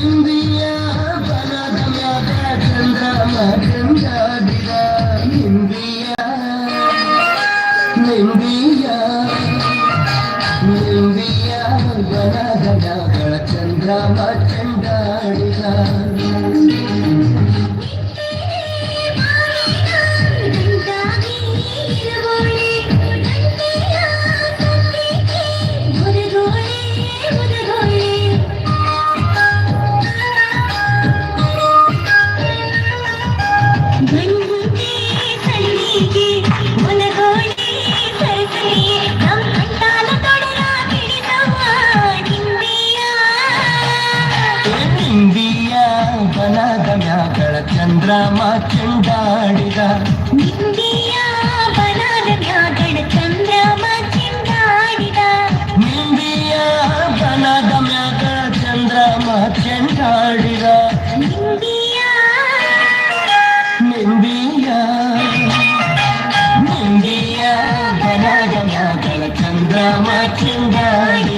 India பரதமாக சந்திரமகந்தாடிரா India India India பரதமாக சந்திரமகந்தாடிரா ಗಾನದ ಮ್ಯಾಗಳ ಚಂದ್ರಮ ಚಿಂದಾಡಿದ ನಿಂದಿಯ ಬನದ ಮ್ಯಾಗಳ ಚಂದ್ರಮ ಚೆಂಡಾಡಿದ ನಿಂದಿಯ ನಿಂದಿಯ ಬನದ ಮ್ಯಾಗಳ ಚಂದ್ರಮ ಚಿಂದಾಡಿದ